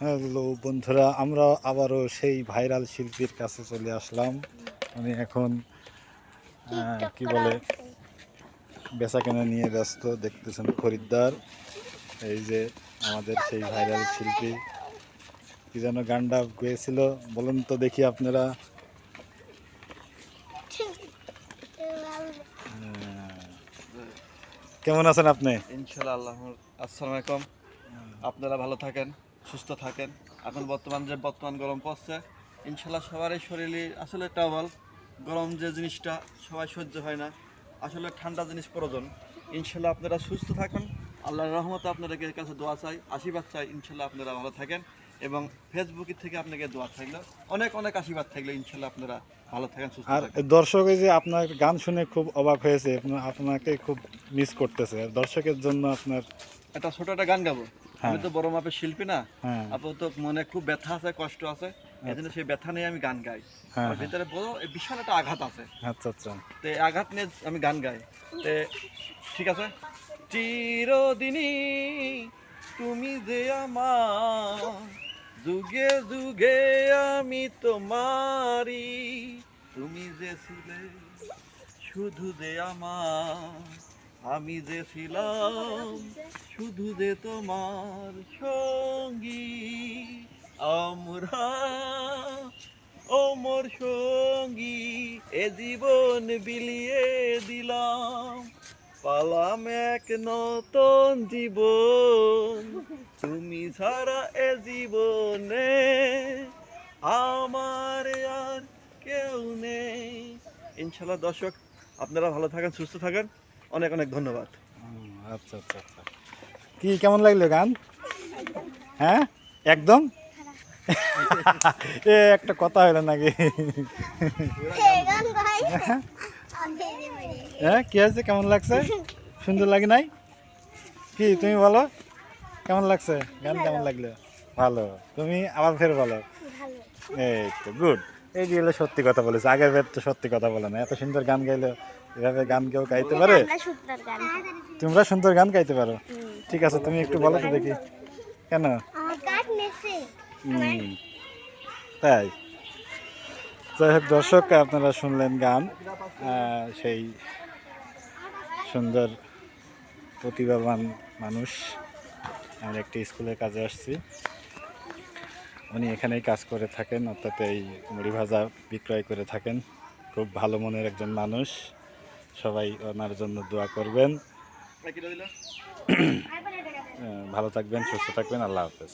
Hello বন্ধুরা আমরা আবারও সেই ভাইরাল শিল্পীর কাছে চলে আসলাম। উনি এখন কি বলে বেচা কেনা নিয়ে ব্যস্ত দেখতেছেন খরিদ্দার। এই যে আমাদের সেই ভাইরাল শিল্পী। কি যেন গানটা গেয়েছিল বলুন তো দেখি আপনারা। কেমন আছেন আপনি? ইনশাল্লাহ আল্লাহ আসসালামু আলাইকুম। আপনারা ভালো থাকেন। সুস্থ থাকেন। এখন বর্তমান যে বর্তমান গরম পড়ছে ইনশাল্লাহ সবারই শরীরে আসলে টাওয়াল গরম যে জিনিসটা সবাই সহ্য হয় না। আসলে ঠান্ডা জিনিস প্রয়োজন। ইনশাল্লাহ আপনারা সুস্থ থাকুন। আল্লাহর রহমতে আপনাদের কাছে দোয়া চাই। আশীর্বাদ চাই। ইনশাল্লাহ আপনারা ভালো থাকেন এবং ফেসবুকের থেকে আপনাকে দোয়া থাকল। অনেক অনেক আশীর্বাদ থাকলে। ইনশাল্লাহ আপনারা ভালো থাকেন সুস্থ আর দর্শক এই যে আপনার গান শুনে খুব অবাক হয়েছে আপনাকে খুব মিস করতেছে। দর্শকের জন্য আপনার একটা ছোট একটা গান গাবো। আমি তো বড় মাপের শিল্পী না। হ্যাঁ। আপাতত মনে খুব ব্যথা আছে কষ্ট আছে। এই জন্য সেই ব্যথা নিয়ে আমি গান গাই। হ্যাঁ, আমার ভিতরে বড় বিশাল একটা আঘাত আছে। আচ্ছা আচ্ছা। তো আঘাত নিয়ে আমি গান গাই। তে ঠিক আছে? চিরদিনই তুমি যে আমার যুগে যুগে আমি তোমারি তুমি যে ছিলে শুধু যে আমার। আমি যে ছিলাম, শুধু যে তোমার সঙ্গী, আমরা অমর সঙ্গী, এ জীবন বিলিয়ে দিলাম। পালাম এক নতুন জীবন, তুমি ছাড়া এ জীবনে আমার আর কেউ নেই। ইনশাল্লাহ দর্শক, আপনারা ভালো থাকেন, সুস্থ থাকেন। অনেক অনেক ধন্যবাদ। আচ্ছা আচ্ছা আচ্ছা। কি কেমন লাগল গান? হ্যাঁ? একদম? এ একটা কথা হলো নাকি? হ্যাঁ কি আছে কেমন লাগছে? সুন্দর লাগে নাই? কি তুমি বলো? কেমন লাগছে? গান কেমন লাগল? ভালো। তুমি আবার ফের বলো। এই তো গুড। এই যে সত্যি কথা বলেছে। আগের বের তো সত্যি কথা বলে না এত সুন্দর গান গাইলে। এভাবে গান কেউ গাইতে পারে? তোমরা সুন্দর গান গাইতে পারো। ঠিক আছে তুমি একটু বলো তো দেখি। কেন? তাই। যাই হোক দর্শক আপনারা শুনলেন গান সেই সুন্দর প্রতিভাবান মানুষ। আমরা একটি স্কুলের কাজে আসছি। উনি এখানেই কাজ করে থাকেন অর্থাৎ এই মুড়ি ভাজা বিক্রয় করে থাকেন। খুব ভালো মনের একজন মানুষ। সবাই ওনার জন্য দোয়া করবেন। ভালো থাকবেন সুস্থ থাকবেন আল্লাহ হাফেজ।